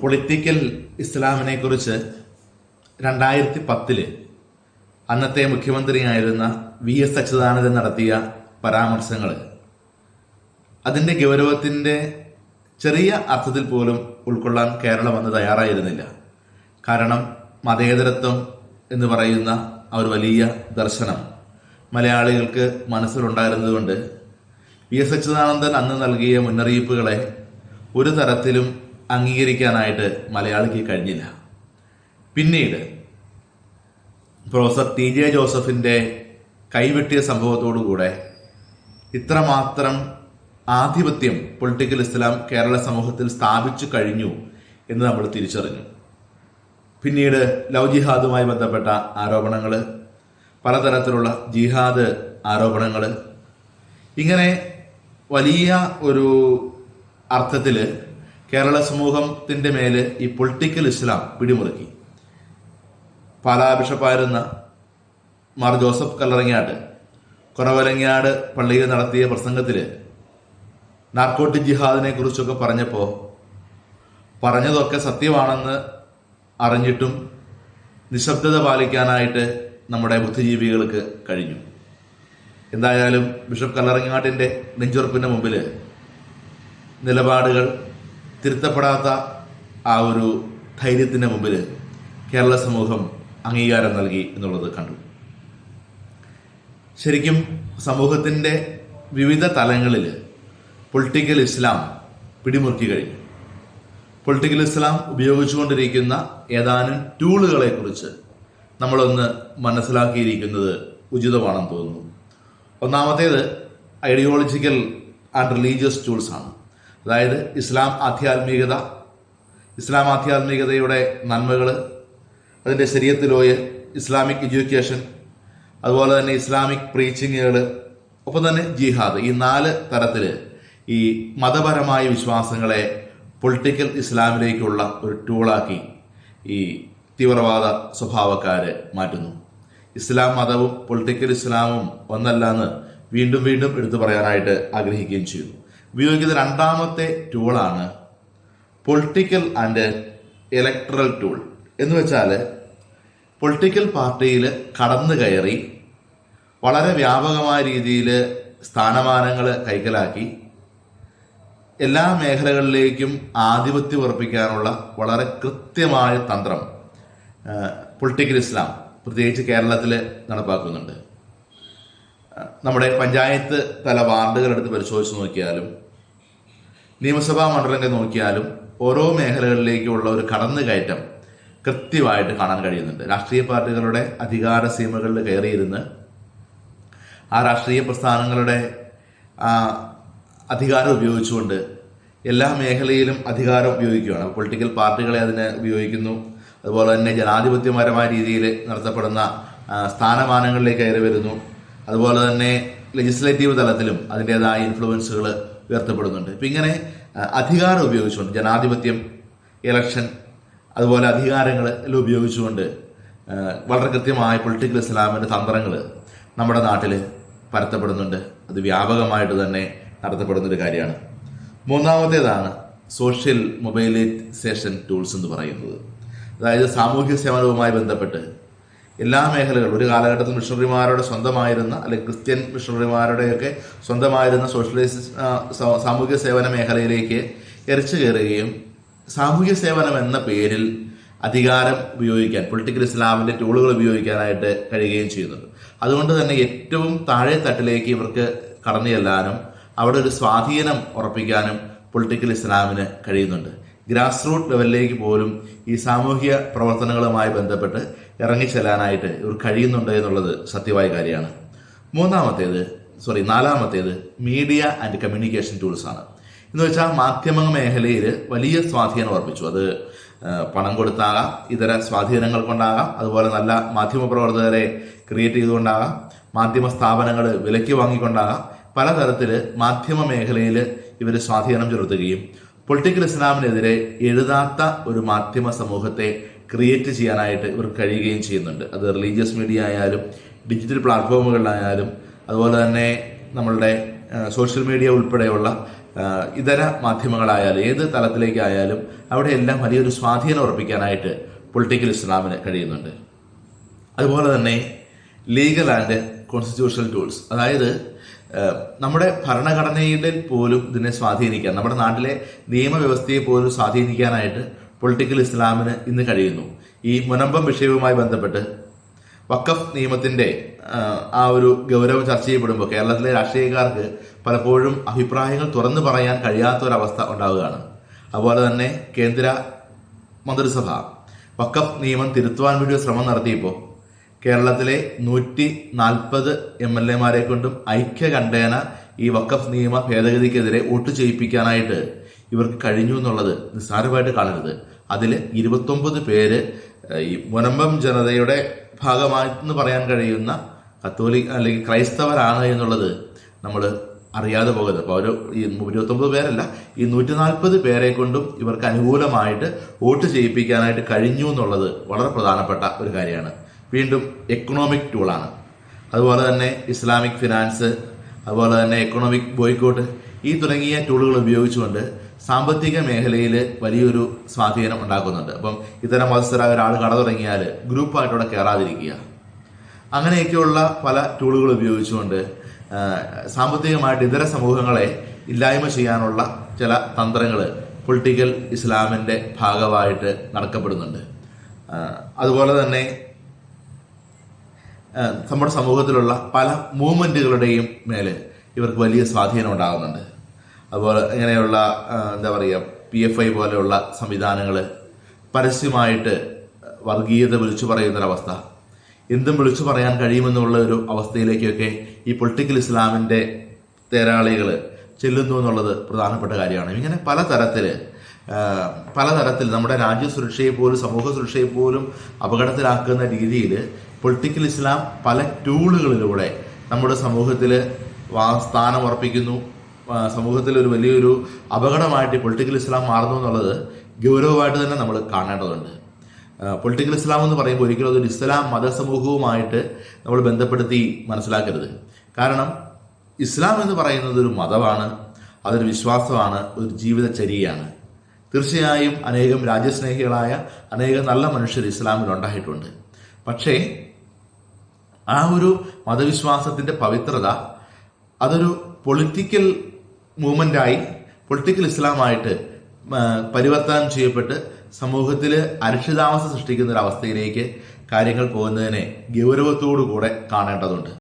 Political ഇസ്ലാമിനെ കുറിച്ച് രണ്ടായിരത്തി പത്തിൽ അന്നത്തെ മുഖ്യമന്ത്രിയായിരുന്ന വി എസ് അച്യുതാനന്ദൻ നടത്തിയ പരാമർശങ്ങൾ അതിന്റെ ഗൗരവത്തിന്റെ ചെറിയ അർത്ഥത്തിൽ പോലും ഉൾക്കൊള്ളാൻ കേരളം അന്ന് തയ്യാറായിരുന്നില്ല. കാരണം മതേതരത്വം എന്ന് പറയുന്ന ഒരു വലിയ ദർശനം മലയാളികൾക്ക് മനസ്സിലുണ്ടായിരുന്നതുകൊണ്ട് വി എസ് അച്യുതാനന്ദൻ അന്ന് നൽകിയ മുന്നറിയിപ്പുകളെ ഒരു തരത്തിലും അംഗീകരിക്കാനായിട്ട് മലയാളിക്ക് കഴിഞ്ഞില്ല. പിന്നീട് പ്രൊഫസർ ടി ജെ ജോസഫിന്റെ കൈവെട്ടിയ സംഭവത്തോടുകൂടെ ഇത്രമാത്രം ആധിപത്യം പൊളിറ്റിക്കൽ ഇസ്ലാം കേരള സമൂഹത്തിൽ സ്ഥാപിച്ചു കഴിഞ്ഞു എന്ന് നമ്മൾ തിരിച്ചറിഞ്ഞു. പിന്നീട് ലവ് ജിഹാദുമായി ബന്ധപ്പെട്ട ആരോപണങ്ങൾ പലതരത്തിലുള്ള ജിഹാദ് ആരോപണങ്ങൾ ഇങ്ങനെ വലിയ ഒരു അർത്ഥത്തിൽ കേരള സമൂഹത്തിന്റെ മേൽ ഈ പൊളിറ്റിക്കൽ ഇസ്ലാം പിടിമുറുക്കി. പാലാ ബിഷപ്പായിരുന്ന മാർ ജോസഫ് കല്ലറങ്ങാട്ട് കുറവലങ്ങാട് പള്ളിയിൽ നടത്തിയ പ്രസംഗത്തിൽ നാർക്കോട്ടിക് ജിഹാദിനെ കുറിച്ചൊക്കെ പറഞ്ഞപ്പോൾ പറഞ്ഞതൊക്കെ സത്യമാണെന്ന് അറിഞ്ഞിട്ടും നിശബ്ദത പാലിക്കാനായിട്ട് നമ്മുടെ ബുദ്ധിജീവികൾക്ക് കഴിഞ്ഞു. എന്തായാലും ബിഷപ്പ് കല്ലറങ്ങാട്ടിന്റെ നെഞ്ചുറപ്പിന്റെ മുമ്പിൽ നിലപാടുകൾ തിരുത്തപ്പെടാത്ത ആ ഒരു ധൈര്യത്തിന്റെ മുമ്പിൽ കേരള സമൂഹം അംഗീകാരം നൽകി എന്നുള്ളത് കണ്ടു. ശരിക്കും സമൂഹത്തിന്റെ വിവിധ തലങ്ങളിൽ പൊളിറ്റിക്കൽ ഇസ്ലാം പിടിമുറുക്കി കഴിഞ്ഞു. പൊളിറ്റിക്കൽ ഇസ്ലാം ഉപയോഗിച്ചുകൊണ്ടിരിക്കുന്ന ഏതാനും ടൂളുകളെ കുറിച്ച് നമ്മളൊന്ന് മനസ്സിലാക്കിയിരിക്കുന്നത് ഉചിതമാണെന്ന് തോന്നുന്നു. ഒന്നാമത്തേത് ഐഡിയോളജിക്കൽ ആൻഡ് റിലീജിയസ് ടൂൾസ് ആണ്. അതായത് ഇസ്ലാം ആധ്യാത്മികത ഇസ്ലാം ആധ്യാത്മികതയുടെ നന്മകൾ അതിന്റെ ശരീരത്തിലോയ് ഇസ്ലാമിക് എഡ്യൂക്കേഷൻ അതുപോലെ തന്നെ ഇസ്ലാമിക് പ്രീച്ചിങ്ങുകൾ ഒപ്പം തന്നെ ജിഹാദ്. ഈ നാല് തരത്തിൽ ഈ മതപരമായ വിശ്വാസങ്ങളെ പൊളിറ്റിക്കൽ ഇസ്ലാമിലേക്കുള്ള ഒരു ടൂളാക്കി ഈ തീവ്രവാദ സ്വഭാവക്കാര് മാറ്റുന്നു. ഇസ്ലാം മതവും പൊളിറ്റിക്കൽ ഇസ്ലാമും ഒന്നല്ല എന്ന് വീണ്ടും വീണ്ടും എടുത്തു പറയാനായിട്ട് ആഗ്രഹിക്കുകയും ചെയ്യുന്നു. ഉപയോഗിക്കുന്ന രണ്ടാമത്തെ ടൂളാണ് പൊളിറ്റിക്കൽ ആൻഡ് ഇലക്ട്രൽ ടൂൾ എന്ന് വെച്ചാൽ പൊളിറ്റിക്കൽ പാർട്ടിയിൽ കടന്നു കയറി വളരെ വ്യാപകമായ രീതിയിൽ സ്ഥാനമാനങ്ങൾ കൈക്കലാക്കി എല്ലാ മേഖലകളിലേക്കും ആധിപത്യം ഉറപ്പിക്കാനുള്ള വളരെ കൃത്യമായ തന്ത്രം പൊളിറ്റിക്കൽ ഇസ്ലാം പ്രത്യേകിച്ച് കേരളത്തിൽ നടപ്പാക്കുന്നുണ്ട്. നമ്മുടെ പഞ്ചായത്ത് തല വാർഡുകൾ എടുത്ത് പരിശോധിച്ച് നോക്കിയാലും നിയമസഭാ മണ്ഡലങ്ങൾ നോക്കിയാലും ഓരോ മേഖലകളിലേക്കുള്ള ഒരു കടന്നുകയറ്റം കൃത്യമായിട്ട് കാണാൻ കഴിയുന്നുണ്ട്. രാഷ്ട്രീയ പാർട്ടികളുടെ അധികാര സീമകളിൽ കയറിയിരുന്ന് ആ രാഷ്ട്രീയ പ്രസ്ഥാനങ്ങളുടെ അധികാരം ഉപയോഗിച്ചുകൊണ്ട് എല്ലാ മേഖലയിലും അധികാരം ഉപയോഗിക്കുകയാണ്. പൊളിറ്റിക്കൽ പാർട്ടികളെ അതിനെ ഉപയോഗിക്കുന്നു. അതുപോലെ തന്നെ ജനാധിപത്യപരമായ രീതിയിൽ നടത്തപ്പെടുന്ന സ്ഥാനമാനങ്ങളിലേക്ക് കയറി വരുന്നു. അതുപോലെ തന്നെ ലെജിസ്ലേറ്റീവ് തലത്തിലും അതിന്റെതായ ഇൻഫ്ലുവൻസുകൾ ഉയർത്തപ്പെടുന്നുണ്ട്. ഇപ്പം ഇങ്ങനെ അധികാരം ഉപയോഗിച്ചുകൊണ്ട് ജനാധിപത്യം ഇലക്ഷൻ അതുപോലെ അധികാരങ്ങൾ എല്ലാം ഉപയോഗിച്ചുകൊണ്ട് വളരെ കൃത്യമായ പൊളിറ്റിക്കൽ ഇസ്ലാമിന്റെ തന്ത്രങ്ങൾ നമ്മുടെ നാട്ടിൽ പരത്തപ്പെടുന്നുണ്ട്. അത് വ്യാപകമായിട്ട് തന്നെ നടത്തപ്പെടുന്നൊരു കാര്യമാണ്. മൂന്നാമത്തേതാണ് സോഷ്യൽ മൊബൈലൈസേഷൻ ടൂൾസ് എന്ന് പറയുന്നത്. അതായത് സാമൂഹ്യ സേവനവുമായി ബന്ധപ്പെട്ട് എല്ലാ മേഖലകളും ഒരു കാലഘട്ടത്തിൽ മിഷണറിമാരുടെ സ്വന്തമായിരുന്ന അല്ലെങ്കിൽ ക്രിസ്ത്യൻ മിഷണറിമാരുടെയൊക്കെ സ്വന്തമായിരുന്ന സോഷ്യലൈസ് സാമൂഹിക സേവന മേഖലയിലേക്ക് എരച്ചു കയറുകയും സാമൂഹ്യ സേവനം എന്ന പേരിൽ അധികാരം ഉപയോഗിക്കാൻ പൊളിറ്റിക്കൽ ഇസ്ലാമിന്റെ ടൂളുകൾ ഉപയോഗിക്കാനായിട്ട് കഴിയുകയും ചെയ്യുന്നുണ്ട്. അതുകൊണ്ട് തന്നെ ഏറ്റവും താഴെ തട്ടിലേക്ക് ഇവർക്ക് കടന്നു ചെല്ലാനും അവിടെ ഒരു സ്വാധീനം ഉറപ്പിക്കാനും പൊളിറ്റിക്കൽ ഇസ്ലാമിന് കഴിയുന്നുണ്ട്. ഗ്രാസ് റൂട്ട് ലെവലിലേക്ക് പോലും ഈ സാമൂഹ്യ പ്രവർത്തനങ്ങളുമായി ബന്ധപ്പെട്ട് ഇറങ്ങിച്ചെല്ലാനായിട്ട് ഇവർ കഴിയുന്നുണ്ട് എന്നുള്ളത് സത്യമായ കാര്യമാണ്. മൂന്നാമത്തേത് സോറി നാലാമത്തേത് മീഡിയ ആൻഡ് കമ്മ്യൂണിക്കേഷൻ ടൂൾസ് ആണ്. എന്ന് വെച്ചാൽ മാധ്യമ മേഖലയിൽ വലിയ സ്വാധീനം ഉറപ്പിച്ചു അത് പണം കൊടുത്താകാം ഇതര സ്വാധീനങ്ങൾ കൊണ്ടാകാം അതുപോലെ നല്ല മാധ്യമ പ്രവർത്തകരെ ക്രിയേറ്റ് ചെയ്തുകൊണ്ടാകാം മാധ്യമ സ്ഥാപനങ്ങൾ വിലയ്ക്ക് വാങ്ങിക്കൊണ്ടാകാം പലതരത്തിൽ മാധ്യമ മേഖലയിൽ ഇവർ സ്വാധീനം ചെലുത്തുകയും പൊളിറ്റിക്കൽ ഇസ്ലാമിനെതിരെ എഴുതാത്ത ഒരു മാധ്യമ സമൂഹത്തെ ക്രിയേറ്റ് ചെയ്യാനായിട്ട് ഇവർക്ക് കഴിയുകയും ചെയ്യുന്നുണ്ട്. അത് റിലീജിയസ് മീഡിയ ആയാലും ഡിജിറ്റൽ പ്ലാറ്റ്ഫോമുകളിലായാലും അതുപോലെ തന്നെ നമ്മളുടെ സോഷ്യൽ മീഡിയ ഉൾപ്പെടെയുള്ള ഇതര മാധ്യമങ്ങളായാലും ഏത് തലത്തിലേക്കായാലും അവിടെയെല്ലാം വലിയൊരു സ്വാധീനം ഉറപ്പിക്കാനായിട്ട് പൊളിറ്റിക്കൽ ഇസ്ലാമിന് കഴിയുന്നുണ്ട്. അതുപോലെ തന്നെ ലീഗൽ ആൻഡ് കോൺസ്റ്റിറ്റ്യൂഷണൽ ടൂൾസ് അതായത് നമ്മുടെ ഭരണഘടനയിൽ പോലും ഇതിനെ സ്വാധീനിക്കാൻ നമ്മുടെ നാട്ടിലെ നിയമവ്യവസ്ഥയെ പോലും സ്വാധീനിക്കാനായിട്ട് പൊളിറ്റിക്കൽ ഇസ്ലാമിന് ഇന്ന് കഴിയുന്നു. ഈ മുനമ്പം വിഷയവുമായി ബന്ധപ്പെട്ട് വക്കഫ് നിയമത്തിന്റെ ആ ഒരു ഗൗരവം ചർച്ച ചെയ്യപ്പെടുമ്പോൾ കേരളത്തിലെ രാഷ്ട്രീയക്കാർക്ക് പലപ്പോഴും അഭിപ്രായങ്ങൾ തുറന്നു പറയാൻ കഴിയാത്ത ഒരവസ്ഥ ഉണ്ടാവുകയാണ്. അതുപോലെ തന്നെ കേന്ദ്ര മന്ത്രിസഭ വക്കഫ് നിയമം തിരുത്തുവാൻ വേണ്ടി ശ്രമം നടത്തിയപ്പോൾ കേരളത്തിലെ നൂറ്റി നാൽപ്പത് എം എൽ എമാരെ കൊണ്ടും ഐക്യകണ്ഠേന ഈ വക്കഫ് നിയമ ഭേദഗതിക്കെതിരെ വോട്ട് ചെയ്യിപ്പിക്കാനായിട്ട് ഇവർക്ക് കഴിഞ്ഞു എന്നുള്ളത് നിസ്സാരമായിട്ട് കാണരുത്. അതിൽ ഇരുപത്തൊമ്പത് പേര് ഈ മുനമ്പം ജനതയുടെ ഭാഗമായിട്ടെന്ന് പറയാൻ കഴിയുന്ന കത്തോലിക് അല്ലെങ്കിൽ ക്രൈസ്തവരാണ് എന്നുള്ളത് നമ്മൾ അറിയാതെ പോകരുത്. അപ്പോൾ ഒരു ഈ ഇരുപത്തൊമ്പത് പേരല്ല ഈ നൂറ്റി നാൽപ്പത് പേരെ കൊണ്ടും ഇവർക്ക് അനുകൂലമായിട്ട് വോട്ട് ചെയ്യിപ്പിക്കാനായിട്ട് കഴിഞ്ഞു എന്നുള്ളത് വളരെ പ്രധാനപ്പെട്ട ഒരു കാര്യമാണ്. വീണ്ടും എക്കണോമിക് ടൂളാണ് അതുപോലെ തന്നെ ഇസ്ലാമിക് ഫിനാൻസ് അതുപോലെ തന്നെ എക്കണോമിക് ബോയ്ക്കോട്ട് ഈ തുടങ്ങിയ ടൂളുകൾ ഉപയോഗിച്ചുകൊണ്ട് സാമ്പത്തിക മേഖലയിൽ വലിയൊരു സ്വാധീനം ഉണ്ടാക്കുന്നുണ്ട്. അപ്പം ഇത്തരം മതസ്ഥരായ ഒരാൾ കട തുടങ്ങിയാൽ ഗ്രൂപ്പായിട്ട് അവിടെ കയറാതിരിക്കുക അങ്ങനെയൊക്കെയുള്ള പല ടൂളുകൾ ഉപയോഗിച്ചുകൊണ്ട് സാമ്പത്തികമായിട്ട് ഇതര സമൂഹങ്ങളെ ഇല്ലായ്മ ചെയ്യാനുള്ള ചില തന്ത്രങ്ങൾ പൊളിറ്റിക്കൽ ഇസ്ലാമിന്റെ ഭാഗമായിട്ട് നടക്കപ്പെടുന്നുണ്ട്. അതുപോലെ തന്നെ നമ്മുടെ സമൂഹത്തിലുള്ള പല മൂവ്മെന്റുകളുടെയും മേലെ ഇവർക്ക് വലിയ സ്വാധീനം ഉണ്ടാകുന്നുണ്ട്. അതുപോലെ ഇങ്ങനെയുള്ള എന്താ പറയുക പി എഫ് ഐ പോലെയുള്ള സംവിധാനങ്ങൾ പരസ്യമായിട്ട് വർഗീയത വിളിച്ചു പറയുന്നൊരവസ്ഥ. എന്തും വിളിച്ചു പറയാൻ കഴിയുമെന്നുള്ള ഒരു അവസ്ഥയിലേക്കൊക്കെ ഈ പൊളിറ്റിക്കൽ ഇസ്ലാമിന്റെ തേരാളികൾ ചെല്ലുന്നു എന്നുള്ളത് പ്രധാനപ്പെട്ട കാര്യമാണ്. ഇങ്ങനെ പലതരത്തിൽ പലതരത്തിൽ നമ്മുടെ രാജ്യ സുരക്ഷയെ പോലും സമൂഹ സുരക്ഷയെ പോലും അപകടത്തിലാക്കുന്ന രീതിയിൽ പൊളിറ്റിക്കൽ ഇസ്ലാം പല ടൂളുകളിലൂടെ നമ്മുടെ സമൂഹത്തിൽ സ്ഥാനം ഉറപ്പിക്കുന്നു. സമൂഹത്തിൽ ഒരു വലിയൊരു അപകടമായിട്ട് പൊളിറ്റിക്കൽ ഇസ്ലാം മാറുന്നു എന്നുള്ളത് ഗൗരവമായിട്ട് തന്നെ നമ്മൾ കാണേണ്ടതുണ്ട്. പൊളിറ്റിക്കൽ ഇസ്ലാം എന്ന് പറയുമ്പോൾ ഒരിക്കലും അതൊരു ഇസ്ലാം മതസമൂഹവുമായിട്ട് നമ്മൾ ബന്ധപ്പെടുത്തി മനസ്സിലാക്കരുത്. കാരണം ഇസ്ലാം എന്ന് പറയുന്നത് ഒരു മതമാണ് അതൊരു വിശ്വാസമാണ് ഒരു ജീവിതചര്യയാണ്. തീർച്ചയായും അനേകം രാജ്യസ്നേഹികളായ അനേകം നല്ല മനുഷ്യർ ഇസ്ലാമിൽ ഉണ്ടായിട്ടുണ്ട്. പക്ഷേ ആ ഒരു മതവിശ്വാസത്തിന്റെ പവിത്രത അതൊരു പൊളിറ്റിക്കൽ മൂവ്മെന്റായി പൊളിറ്റിക്കൽ ഇസ്ലാമായിട്ട് പരിവർത്തനം ചെയ്യപ്പെട്ട് സമൂഹത്തിൽ അരക്ഷിതാവസ്ഥ സൃഷ്ടിക്കുന്ന ഒരു അവസ്ഥയിലേക്ക് കാര്യങ്ങൾ പോകുന്നതിനെ ഗൗരവത്തോടു കൂടെ കാണേണ്ടതുണ്ട്.